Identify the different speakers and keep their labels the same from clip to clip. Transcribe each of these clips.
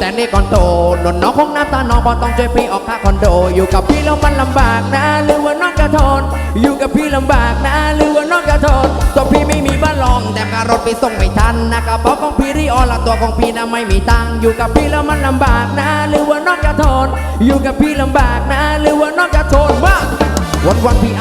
Speaker 1: นี่ก่อนโตนนน้องคงน้ำตาน้องบอต้องช่วยพี่ออกค่าคอนโด อยู่กับพี่แล้วมันลำบากนะ หรือว่าน้องจะทน อยู่กับพี่ลำบากนะ หรือว่าน้องจะทนตัวพี่ไม่มีบ้านรอง แต่การรถไปส่งไม่ทันนะกระเป๋าของพี่รีออนละตัวของพี่นะไม่มีตังค์อยู่กับพี่แล้วมันลำบากนะ หรือว่าน้องจะทน อยู่กับพี่ลำบากนะ หรือว่าน้องจะทนว่า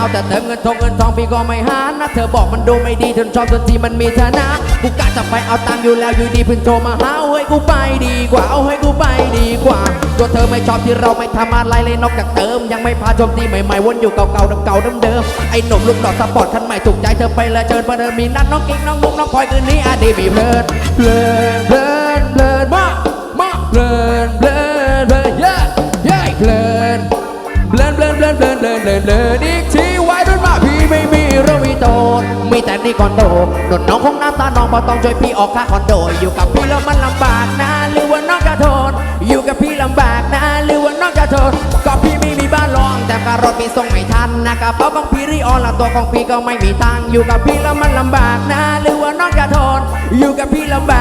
Speaker 1: เอาแต่เติมเงินทองเงินทองพี่ก็ไม่หานะเธอบอกมันดูไม่ดีจนชอบจนทีมันมีฐานะกูกะจะไปเอาตังค์อยู่แล้วอยู่ดีเพิ่งโทรมาหาเอาให้กูไปดีกว่าเอาให้กูไปดีกว่าตัวเธอไม่ชอบที่เราไม่ทำอะไรเลยนอกจากเติม ยังไม่พาชมที่ใหม่ๆวนอยู่เก่าๆเก่าๆเดิมๆไอ้หนุ่มลูกดอกสปอร์ตคันใหม่ถูกใจเธอไปเลยเชิญประเดิมมีนัดน้องกิ๊กน้องมุกน้องพลอยคืนนี้อดีบีเพลินเพลินเพลินเพลินมามาเพลินเพลินเพลินเย้เย้เพลินเบลนเบลนเบลนเบลนเบลนเบลนเบลนอีกทีีแต่นี่คอนโดนนน้องคงน้ำตาน้องบอต้องช่วยพี่ออกค่าคอนโด อยู่กับพี่แล้วมันลำบากนะหรือว่าน้องจะทนอยู่กับพี่ลำบากนะหรือว่าน้องจะทนก็พี่ไม่มีบ้านรองแต่การรถพี่ส่งไม่ทันนะกระเป๋าของพี่รีออนละตัวของพี่ก็ไม่มีตังอยู่กับพี่แล้วมันลำบากนะหรือว่าน้องจะทนอยู่กับพี่ลำบ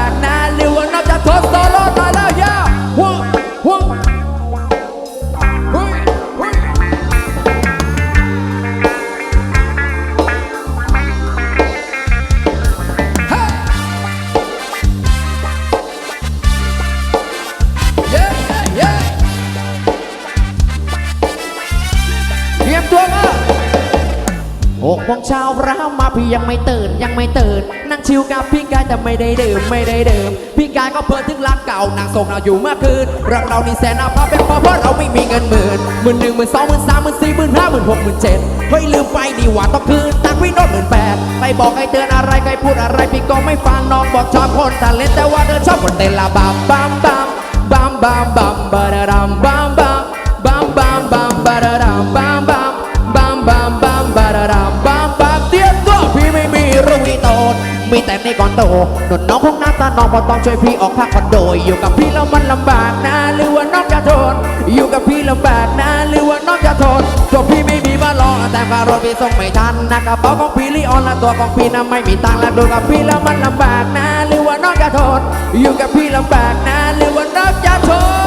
Speaker 1: าก หกโมงเช้าร้าวมาพี่ยังไม่ตื่นยังไม่ตื่น นั่งชิวกับพี่กายแต่ไม่ได้ดื่มไม่ได้ดื่ม พี่กายก็เปิดถึงร้านเก่านางส่งเราอยู่เมื่อคืนรักเรานี่แสนอาภาเป็นเพราะเพราะเราไม่มีเงินหมื่นหมื่นหนึ่งหมื่นสองหมื่นสามหมื่นสี่หมื่นห้าหมื่นหกหมื่นเจ็ดเฮ้ยลืมไปดีว่าต้องคืนตังค์พี่โน้ตหมื่นแปดไปบอกให้เตือนอะไรใครพูดอะไรพี่ก็ไม่ฟังน้องบอกชอบคนทะเลนแต่ว่าเธอชอบคนเต้นละบัมบัมบัม bam bam bam ba-da-dum bam bam bam มีแต่ในก่อนโตนนน้องคงหน้าตาน้องพอต้องช่วยพี่ออกค่าคอนโดอยู่กับพี่แล้วมันลำบากนะหรือว่าน้องจะทน อยู่กับพี่ลำบากนะหรือว่าน้องจะทนตัวพี่ไม่มีบ้านรองแต่การรถพี่ส่งไม่ทันนะกระเป๋าของพี่ลีออนและตัวของพี่น่ะไม่มีตังค์และดูกับพี่แล้วมันลำบากนะหรือว่าน้องจะทน อยู่กับพี่ลำบากนะหรือว่าน้องจะทน